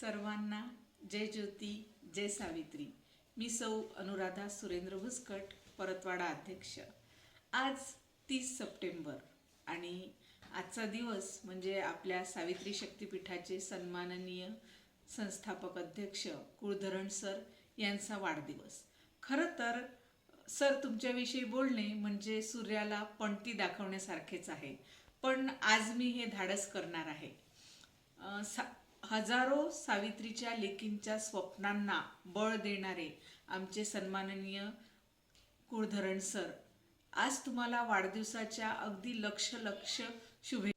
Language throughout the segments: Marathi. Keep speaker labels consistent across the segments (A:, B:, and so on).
A: सर्वांना जय ज्योती जय सावित्री. मी सौ अनुराधा सुरेंद्र भुसकट परतवाडा अध्यक्ष. आज तीस सप्टेंबर आणि आजचा दिवस म्हणजे आपल्या सावित्री शक्तिपीठाचे सन्माननीय संस्थापक अध्यक्ष कुळधरण सर यांचा वाढदिवस. खरं तर सर तुमच्याविषयी बोलणे म्हणजे सूर्याला पणती दाखवण्यासारखेच आहे. पण आज मी हे धाडस करणार आहे. सा हजारो सावित्रीच्या लेकींच्या स्वप्नांना बळ देणारे आमचे सन्माननीय कुळधरण सर आज तुम्हाला वाढदिवसाच्या अगदी लक्ष लक्ष शुभे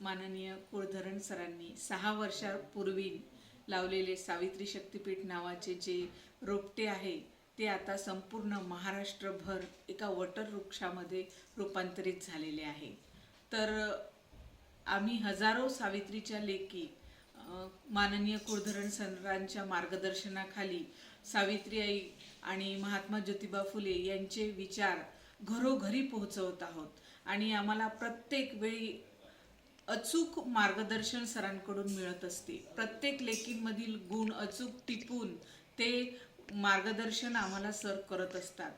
A: माननीय कुळधरण सरांनी सहा वर्षापूर्वी लावलेले सावित्री शक्तिपीठ नावाचे जे रोपटे आहे ते आता संपूर्ण महाराष्ट्रभर एका वटर वृक्षामध्ये रूपांतरित झालेले आहे. तर आम्ही हजारो सावित्रीच्या लेकी माननीय कुळधरण सरांच्या मार्गदर्शनाखाली सावित्री आई आणि महात्मा ज्योतिबा फुले यांचे विचार घरोघरी पोहोचवत आहोत. आणि आम्हाला प्रत्येक वेळी अचूक मार्गदर्शन सरांकडून मिळत असते. प्रत्येक लेखींमधील गुण अचूक टिपून ते मार्गदर्शन आम्हाला सर करत असतात.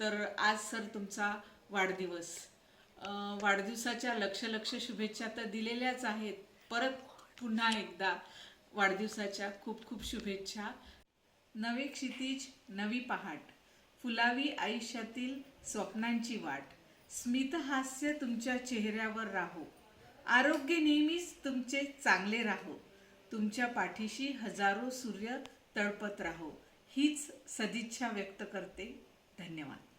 A: तर आज सर तुमचा वाढदिवस. वाढदिवसाच्या लक्ष लक्ष शुभेच्छा तर दिलेल्याच आहेत. परत पुन्हा एकदा वाढदिवसाच्या खूप खूप शुभेच्छा. नवे क्षितिज नवी पहाट. फुलावी आयुष्यातील स्वप्नांची वाट. स्मितहास्य तुमच्या चेहऱ्यावर राहो. आरोग्य नेहमीच तुमचे चांगले राहो. तुमच्या पाठीशी हजारो सूर्य तळपत राहो. हीच सदिच्छा व्यक्त करते. धन्यवाद.